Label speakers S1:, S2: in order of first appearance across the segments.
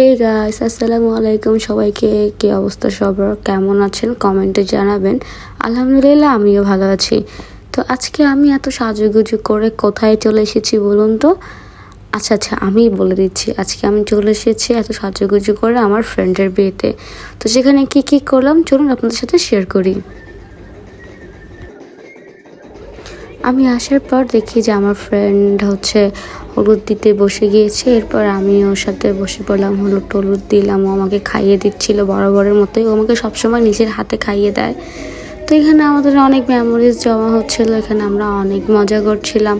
S1: Hey guys আসসালামু আলাইকুম সবাইকে কি অবস্থা? সবার কেমন আছেন? কমেন্টে জানাবেন। আলহামদুলিল্লাহ, আমিও ভালো আছি। তো আজকে আমি এত সাজুগুজু করে কোথায় চলে এসেছি বলুন তো? আচ্ছা আচ্ছা আমি বলে দিচ্ছি। আজকে আমি চলে এসেছি এত সাজুগুজু করে আমার ফ্রেন্ডের বিয়েতে। তো সেখানে কি কি করলাম? চলুন আপনাদের সাথে শেয়ার করি। আমি আসার পর দেখি যে আমার ফ্রেন্ড হচ্ছে হলুদ দিতে বসে গিয়েছে। এরপর আমি ওর সাথে বসে পড়লাম, হলুদ টলুদ দিলাম। ও আমাকে খাইয়ে দিচ্ছিল বরাবরের মতোই। ও আমাকে সবসময় নিজের হাতে খাইয়ে দেয়। তো এখানে আমাদের অনেক মেমোরিজ জমা হচ্ছিল। এখানে আমরা অনেক মজা করছিলাম।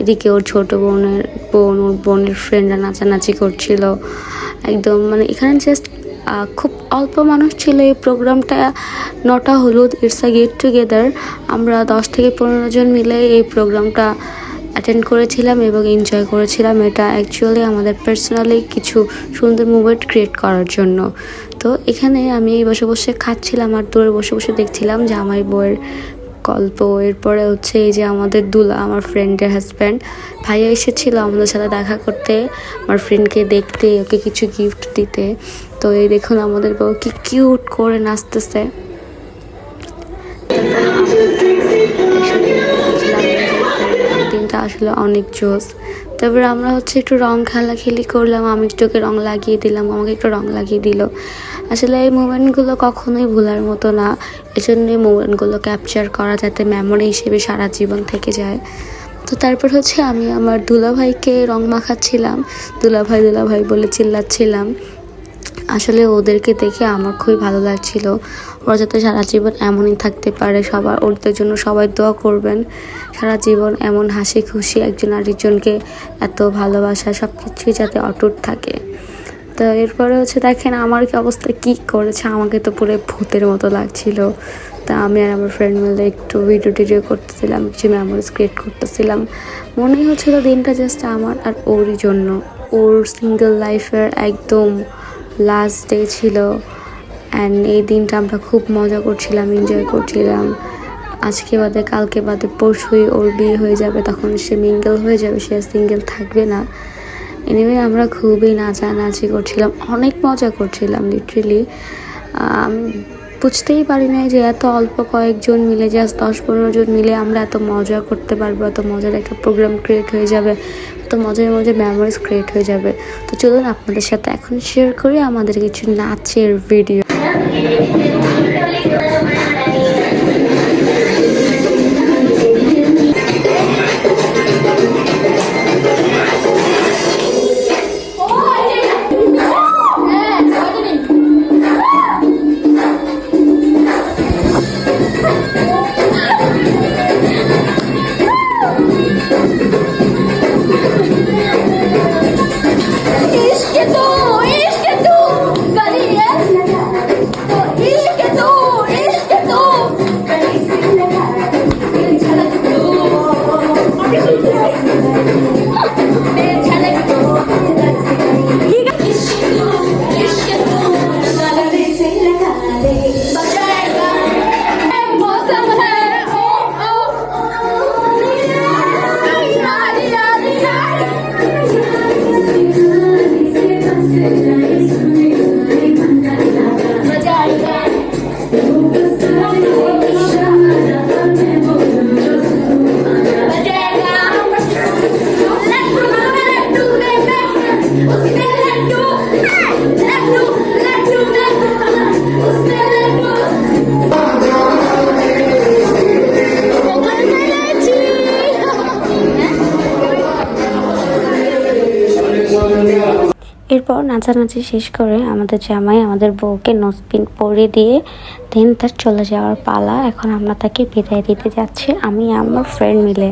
S1: এদিকে ওর ছোট বোনের বোন, ওর বোনের ফ্রেন্ডরা নাচানাচি করছিল। একদম মানে এখানে জাস্ট খুব অল্প মানুষ ছিল। এই প্রোগ্রামটা নটা হলুদ ইটস আ গেট টুগেদার আমরা দশ থেকে পনেরো জন মিলে এই প্রোগ্রামটা অ্যাটেন্ড করেছিলাম এবং এনজয় করেছিলাম। এটা অ্যাকচুয়ালি আমাদের পার্সোনালি কিছু সুন্দর মুভমেন্ট ক্রিয়েট করার জন্য। তো এখানে আমি বসে বসে খাচ্ছিলাম আর দূরে বসে বসে দেখছিলাম যে আমার বউয়ের গল্প। এরপরে হচ্ছে এই যে আমাদের দুলা, আমার ফ্রেন্ডের হাজব্যান্ড ভাইয়া এসেছিল আমাদের সাথে দেখা করতে, আমার ফ্রেন্ডকে দেখতে, ওকে কিছু গিফট দিতে। তো এই দেখুন আমাদের বউ কি কিউট করে নাচতেছে। আসলে অনেক জোস। তারপরে আমরা হচ্ছে একটু রং খেলাখেলি করলাম, আমি একটু ওকে রং লাগিয়ে দিলাম, আমাকে একটু রং লাগিয়ে দিল। আসলে এই মুমেন্টগুলো কখনোই ভোলার মতো না। এজন্য এই মুমেন্টগুলো ক্যাপচার করা যাতে মেমোরি হিসেবে সারা জীবন থেকে যায়। তো তারপর হচ্ছে আমি আমার দুলাভাইকে রং মাখাচ্ছিলাম। দুলাভাই দুলাভাই বলে চিল্লাচ্ছিলাম। আসলে ওদেরকে দেখে আমার খুবই ভালো লাগছিল। ওরা যাতে সারা জীবন এমনই থাকতে পারে, সবার, ওদের জন্য সবাই দোয়া করবেন। সারা জীবন এমন হাসি খুশি একজন আরেকজনকে এত ভালোবাসা সব কিছুই যাতে অটুট থাকে। তো এরপরে হচ্ছে দেখেন আমার কি অবস্থা, কি করেছে? আমাকে তো পুরো ভূতের মতো লাগছিল। তা আমি আর আমার ফ্রেন্ড মিলে একটু ভিডিও টিডিও করতেছিলাম, কিছু মেমোরিজ ক্রিয়েট করতেছিলাম। মনেই হচ্ছিল দিনটা জাস্ট আমার আর ওরই জন্য। ওর সিঙ্গেল লাইফের একদম লাস্ট ডে ছিল অ্যান্ড এই দিনটা আমরা খুব মজা করছিলাম এনজয় করছিলাম। আজকে বাদে, কালকে বাদে, পরশুই ওর বিয়ে হয়ে যাবে, তখন সে মিঙ্গেল হয়ে যাবে, সে সিঙ্গেল থাকবে না। এনিওয়ে আমরা খুবই নাচানাচি করছিলাম, অনেক মজা করছিলাম লিটারেলি বুঝতেই পারি নাই যে এত অল্প কয়েকজন মিলে জাস্ট দশ পনেরো জন মিলে আমরা এত মজা করতে পারব, এত মজার একটা প্রোগ্রাম ক্রিয়েট হয়ে যাবে, এত মজার মজার মেমোরিজ ক্রিয়েট হয়ে যাবে। তো চলুন আপনাদের সাথে এখন শেয়ার করি আমাদের কিছু নাচের ভিডিও এরপর নাচানাচি শেষ করে আমাদের জামাই আমাদের বউকে নসপিন পরে দিয়ে দেন তার চলে যাওয়ার পালা। এখন আমরা তাকে বিদায় দিতে যাচ্ছি আমি আমার ফ্রেন্ড মিলে।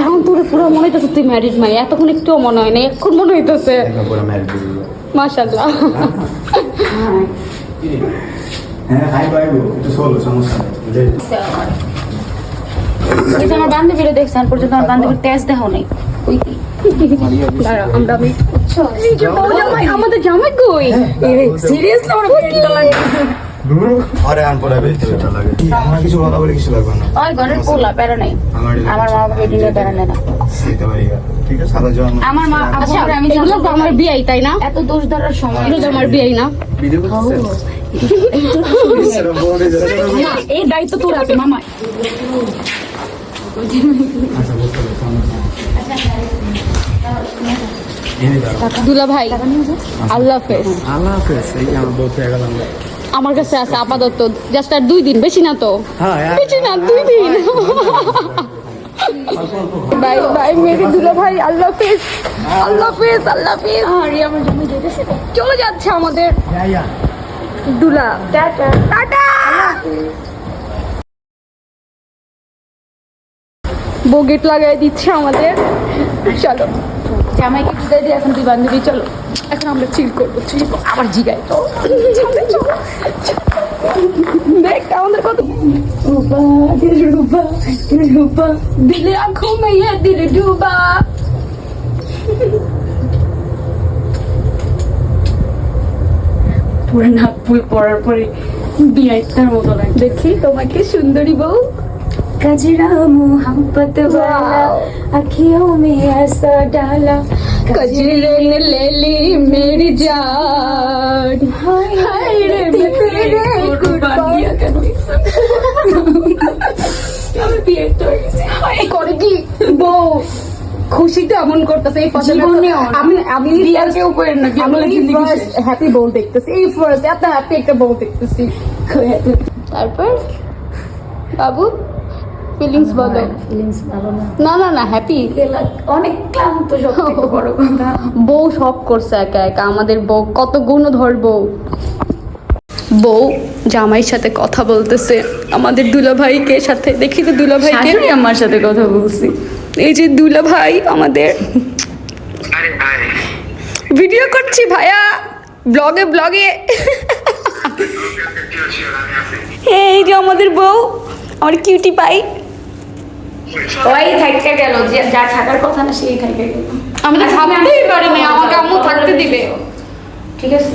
S1: এখন তোর পুরো মনে হইতেছে তুই ম্যারিড মাই এতক্ষণ একটু মনে হয় না এখন মনে হইতেছে মাশাল্লাহ
S2: হ্যাঁ
S1: আমার বান্ধবীরা দেখছেন পর্যন্ত আমার বান্ধবীর তেজ দেহ নেই। আমাদের জামাই কই? সিরিয়াসলি আমার
S2: আরে আন পরে বেশি বেটা লাগে। আমার কিছু কথা বলে কিছু লাগবে না।
S3: ওই ঘরের পোলা প্যারা নেই।
S2: আমার
S3: মা বাবা প্যারা না।
S2: ঠিক আছে সারা জন
S3: আমার মা
S4: আচ্ছা
S3: আমি
S4: তো আমার বিয়াই তাই না?
S3: এত দোষ ধরার সময়
S4: আমার বিয়াই না।
S2: ভিডিও করতেছেন
S4: এই দায়িত্ব তোর আছে মামা
S2: আচ্ছা বুঝতে পারছি,
S4: দুলা ভাই আল্লাহ হাফেজ।
S2: আল্লাহ হাফেজ এই আমার বউ গেলাম।
S4: আমার কাছে আছে আপাতত জাস্ট আর দুই দিন বেশি না তো।
S2: হ্যাঁ
S4: বেশি না দুই দিন। বাই বাই মেরি দুলা ভাই আল্লাহ হাফেজ। আল্লাহ হাফেজ আল্লাহ হাফেজ। আরে আমার জমি যেতেছে চলে যাচ্ছে আমাদের দুলা। টাটা। টাটা বগেট লাগাই দিচ্ছে আমাদের। চলো।
S3: জামাইকে বিদায় দিয়ে এখন তুই বান্ধবী, চলো।
S4: এখন আমরা চিল করব চিল আবার জিগাই। তো দেখি তোমাকে সুন্দরী বউ।
S3: कजरा मोहब्बत वाला अखियों में ऐसा डाला
S4: कजरे ने ले ली मेरी जान
S3: हाय
S4: हाय रे
S3: तेरे कुर्बान किया करो আমি বিয়ে তো হয়ে গেছে হায়
S4: করে কি বউ খুশিতে এমন করতেছে এই ফার্স্ট
S3: জীবনেও না।
S4: আমি আমি
S3: বিয়ে কেউ করেন না, বিয়ে করলে জিন্দেগি শেষ।
S4: হ্যাপি বউ দেখতেছি এই ফার্স্ট এত হ্যাপি একটা বউ দেখতেছি তারপর বাবু ফিলিংস বলো।
S3: ফিলিংস ভালো না।
S4: না না না হ্যাপি
S3: অনেক ক্লান্ত সব থেকে বড় কথা।
S4: বউ সব করছে একা একা আমাদের বউ কত গুণধর বউ। বউ জামাইয়ের সাথে কথা বলতেছে আমাদের দুলাভাইকে সাথে দেখি তো দুলা দুলাভাইকে।
S3: শাশুড়ি আমার সাথে কথা বলছি।
S4: এই যে দুলাভাই আমাদের। ভিডিও করছি ভাইয়া ব্লগে ব্লগে। এই যে আমাদের বউ আমার কিউটি পাই
S3: ওই থাকতে গেল যে যা থাকার কথা না সেই থাকতে গেল।
S4: আমি তো ভাবতেই পারিনি আমাকে আম্মু থাকতে দিবে।
S3: ঠিক আছে।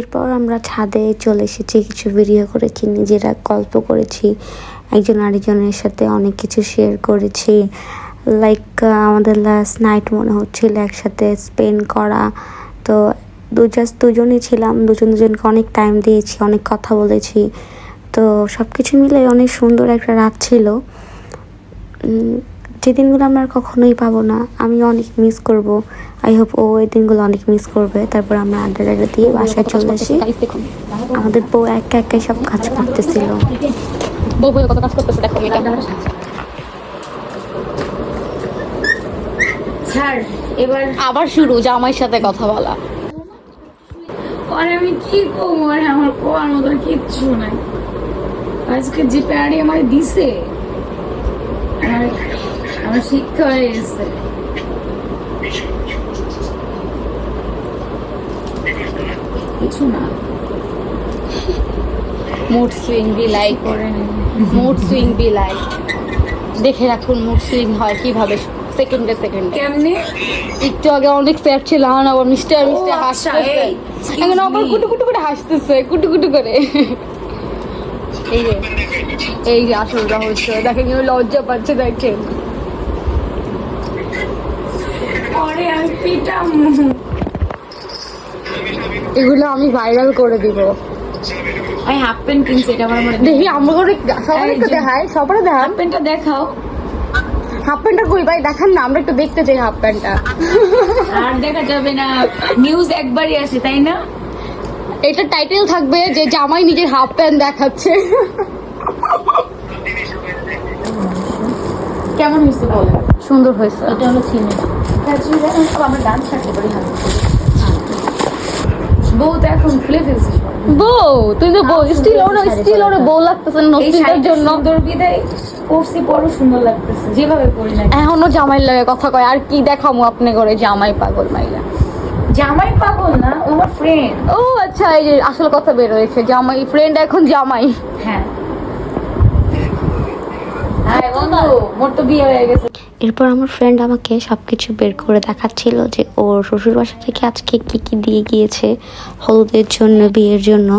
S1: এরপর আমরা ছাদে চলে এসেছি কিছু ভিডিও করেছি নিজেরা গল্প করেছি। একজন আরেকজনের সাথে অনেক কিছু শেয়ার করেছি। লাইক আমাদের লাস্ট নাইট মনে হচ্ছিল একসাথে স্পেন্ড করা। তো দু জাস্ট দুজনই ছিলাম, দুজন দুজনকে অনেক টাইম দিয়েছি, অনেক কথা বলেছি। তো সব কিছু মিলে অনেক সুন্দর একটা রাত ছিল। যে দিনগুলো আমরা কখনোই পাবো না, আমি অনেক মিস করব। আই হোপ ও এই দিনগুলো অনেক মিস করবে। তারপর আমরা আড্ডা টাড্ডা দিয়ে বাসায় চলে আসি। আমাদের বউ একা একাই সব কাজ করতেছিল।
S4: বউ বউ কত কাজ করতেছে দেখো এটা
S3: ছাড় এবার
S4: আবার শুরু জামাইয়ের সাথে কথা বলা।
S3: আর আমি কি করব? আর আমার কোয়ার মতো কিচ্ছু নাই। আজকে যে প্যাডি আমার দিছে আমার শিক্ষা হয়ে গেছে। কিছু না।
S4: Mood swing
S3: be like
S4: mood swing be like দেখে রাখুন মুড সুইং হয় কীভাবে সেকেন্ডে সেকেন্ডে
S3: কেমনে?
S4: একটু আগে অনেক স্যাপ ছিল এখন আবার মিস্টার মিস্টার হাসতেছে।
S3: এই,
S4: এখন আবার কুটু কুটু করে হাসতেছে কুটু কুটু করে। এই যে এই যে আসলটা হচ্ছে দেখেন কেউ লজ্জা পাচ্ছে দেখেন। এগুলো আমি ভাইরাল করে দিব।
S3: আমি হাফ প্যান্ট কিনছি এটা আমার মনে
S4: দেখি আমরা
S3: এই
S4: একটু দেখাই সবাই দেখান
S3: হাফ প্যান্টটা দেখাও।
S4: হাফ প্যান্টটা কই? ভাই দেখান না আমরা একটু দেখতে চাই হাফ প্যান্টটা
S3: আর দেখা যাবে না। নিউজ একবারই আসে তাই না?
S4: এটা টাইটেল থাকবে যে জামাই নিজের হাফ প্যান্ট দেখাচ্ছে।
S3: কেমন হয়েছে বলো
S4: সুন্দর হয়েছে।
S3: এটা হলো সিনে আমরা ডান্স ছাড়তে পারি হাতে বউ তো এখন খুলে ফেলছে।
S4: বউ তুই তো বউ স্টিল ওর স্টিল ওর বউ লাগতেছে জন্য।
S3: সুন্দর বিদায় করছি বড় সুন্দর লাগতেছে যেভাবে না
S4: এখনও জামাইয়ের লাগে কথা কয় আর কি দেখামু আপনি করে জামাই পাগল মাইলা
S3: জামাই পাগল না আমার ফ্রেন্ড
S4: ও আচ্ছা এই যে আসল কথা বের হয়েছে জামাই ফ্রেন্ড এখন জামাই।
S3: হ্যাঁ হ্যাঁ বন্ধু মোর তো বিয়ে হয়ে গেছে
S1: এরপর আমার ফ্রেন্ড আমাকে সব কিছু বের করে দেখাচ্ছিল যে ওর শ্বশুর বাসা থেকে আজকে কি কি দিয়ে গিয়েছে হলুদের জন্য, বিয়ের জন্য।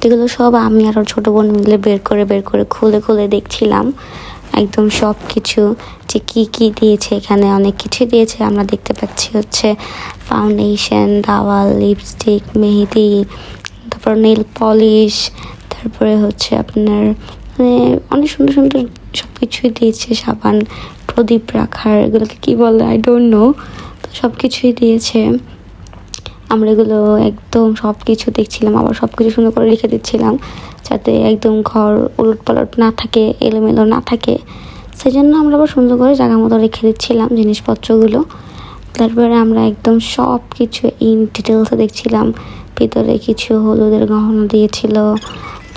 S1: যেগুলো সব আমি আর ওর ছোটো বোন মিলে বের করে বের করে খুলে খুলে দেখছিলাম। একদম সব কিছু যে কী কী দিয়েছে এখানে, অনেক কিছু দিয়েছে। আমরা দেখতে পাচ্ছি হচ্ছে ফাউন্ডেশন দাওয়াল লিপস্টিক মেহেদি, তারপর নেল পলিশ তারপরে হচ্ছে আপনার অনেক সুন্দর সুন্দর সব কিছুই দিয়েছে, সাবান, প্রদীপ রাখার, এগুলোকে কী বলে? আই ডোন্ট নো তো সব কিছুই দিয়েছে। আমরা এগুলো একদম সব কিছু দেখছিলাম, আবার সব কিছু সুন্দর করে রেখে দিচ্ছিলাম, যাতে একদম ঘর উলট পালট না থাকে, এলোমেলো না থাকে। সেই জন্য আমরা আবার সুন্দর করে জায়গা মতো রেখে দিচ্ছিলাম জিনিসপত্রগুলো। তারপরে আমরা একদম সব কিছু ইন ডিটেলসে দেখছিলাম। ভিতরে কিছু হলুদের গহনা দিয়েছিল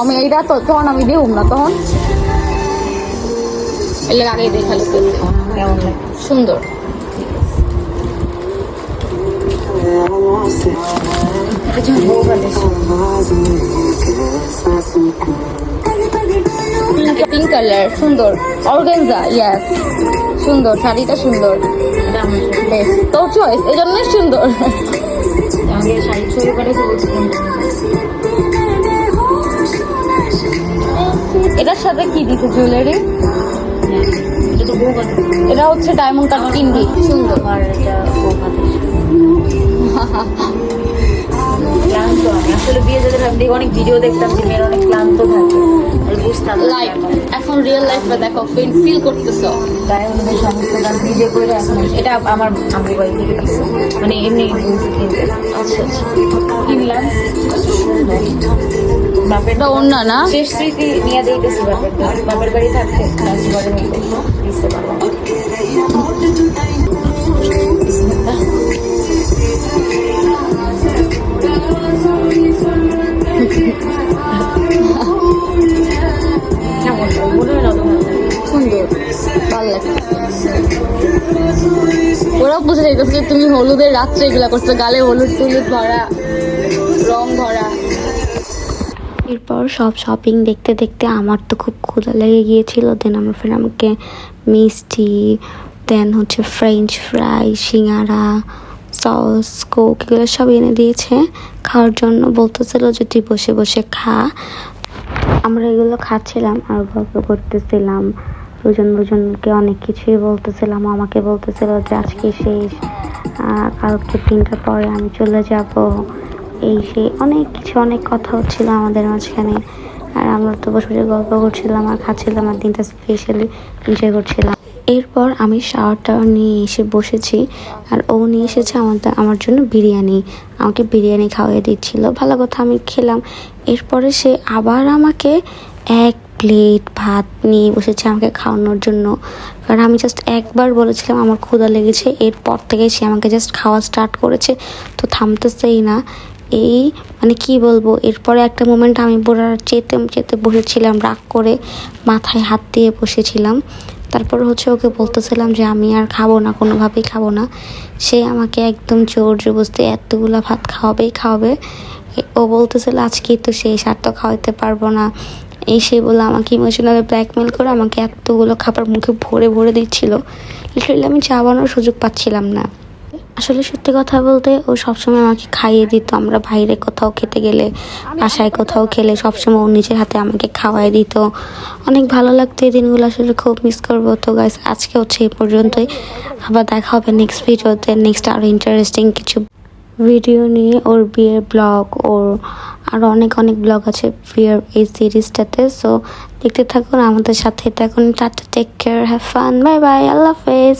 S3: আমি
S4: এইটা তো তখন আমি দেউম না তখন? এলে আগে দেখাল তো।
S3: কেমন
S4: সুন্দর।
S3: এটা যখন বউ বানিয়েছে
S4: পিঙ্ক কালার সুন্দর। অর্গেনজা ইয়াস সুন্দর শাড়িটা সুন্দর। বেশ। তোর চয়েস এই জন্যই সুন্দর। এটার সাথে কি দিছে জুয়েলারি
S3: এটা
S4: হচ্ছে ডায়মন্ড কাট কিনবি সুন্দর।
S3: ক্লান্ত আমি। আসলে বিয়ে যেতে থাকতে অনেক ভিডিও দেখতাম যে মেয়ের অনেক ক্লান্ত থাকে। আর বুঝতাম
S4: লাইফ এখন রিয়েল লাইফটা দেখো ফিল ফিল করতেছো।
S3: গায়ে হলুদের সমস্ত গান ভিডিও করে এখন এটা আমার আম্মু বাড়ি থেকে দিচ্ছে মানে এমনি আচ্ছা আচ্ছা। কিনলাম বাপের
S4: এটা অন্য না?
S3: শেষ স্মৃতি নিয়ে দিতেছি বাপের বাপের বাড়ি থাকতে নাচি বাড়ির মতো দিচ্ছে বাবা। বিসমিল্লাহ।
S4: ওরাও বুঝে যাইতেছে যে তুমি হলুদের রাত্রে এগুলা করছ, গালে হলুদ টুলুদ ভরা, রং ভরা।
S1: এরপর সব শপিং দেখতে দেখতে আমার তো খুব ক্ষুধা লেগে গিয়েছিল দেন আমার ফ্রেন্ড আমাকে মিষ্টি দেন হচ্ছে ফ্রেঞ্চ ফ্রাই সিঙ্গারা সস কোক এগুলো সব এনে দিয়েছে। খাওয়ার জন্য বলতেছিল যে, তুই বসে বসে খা। আমরা এগুলো খাচ্ছিলাম, আর গল্প করতেছিলাম। দুজন দুজনকে অনেক কিছুই বলতেছিলাম। আমাকে বলতেছিল যে, আজকে শেষ কালকে তিনটার পরে আমি চলে যাব। এই সেই অনেক কিছু, অনেক কথা হচ্ছিল আমাদের মাঝখানে। আর আমরা তো বসে বসে গল্প করছিলাম আর খাচ্ছিলাম আর দিনটা স্পেশালি এনজয় করছিলাম। এরপর আমি শাওয়ারটা নিয়ে এসে বসেছি। আর ও নিয়ে এসেছে আমাদের, আমার জন্য বিরিয়ানি। আমাকে বিরিয়ানি খাওয়াই দিচ্ছিল। ভালো কথা, আমি খেলাম। এরপরে সে আবার আমাকে এক প্লেট ভাত নিয়ে বসেছে আমাকে খাওয়ানোর জন্য। কারণ আমি জাস্ট একবার বলেছিলাম, আমার ক্ষুধা লেগেছে। এরপর থেকে সে আমাকে জাস্ট খাওয়া স্টার্ট করেছে। তো থামতেছেই না। এই মানে কি বলব, এরপরে একটা মোমেন্ট আমি পুরো চেতে চেতে বসেছিলাম, রাগ করে মাথায় হাত দিয়ে বসেছিলাম। তারপর হচ্ছে ওকে বলতেছিলাম যে, আমি আর খাব না, কোনোভাবেই খাব না। সে আমাকে একদম জোর জবস্তি এতগুলো ভাত খাওয়াবেই খাওয়াবে। ও বলতেছিল, আজকেই তো শেষ, আর তো খাওয়াতে পারব না। এই সে বলে আমাকে ইমোশনালি ব্ল্যাকমেল করে আমাকে এতগুলো খাবার মুখে ভরে ভরে দিচ্ছিল। লিটারালি আমি চাবানোর সুযোগ পাচ্ছিলাম না। আসলে সত্যি কথা বলতে ও সবসময় আমাকে খাইয়ে দিত। আমরা বাইরে কোথাও খেতে গেলে, বাসায় কোথাও খেলে সবসময় ও নিজের হাতে আমাকে খাওয়াই দিত। অনেক ভালো লাগতো এই দিনগুলো আসলে খুব মিস করব। তো গাইস আজকে হচ্ছে এই পর্যন্তই। আবার দেখা হবে নেক্সট ভিডিওতে নেক্সট আরও ইন্টারেস্টিং কিছু ভিডিও নিয়ে ওর বিয়ের ব্লগ ওর আরও অনেক অনেক ব্লগ আছে ফিয়ার এই সিরিজটাতে সো দেখতে থাকুন আমাদের সাথে। থাকুন, tata take care have fun bye bye আল্লাহ হাফেজ।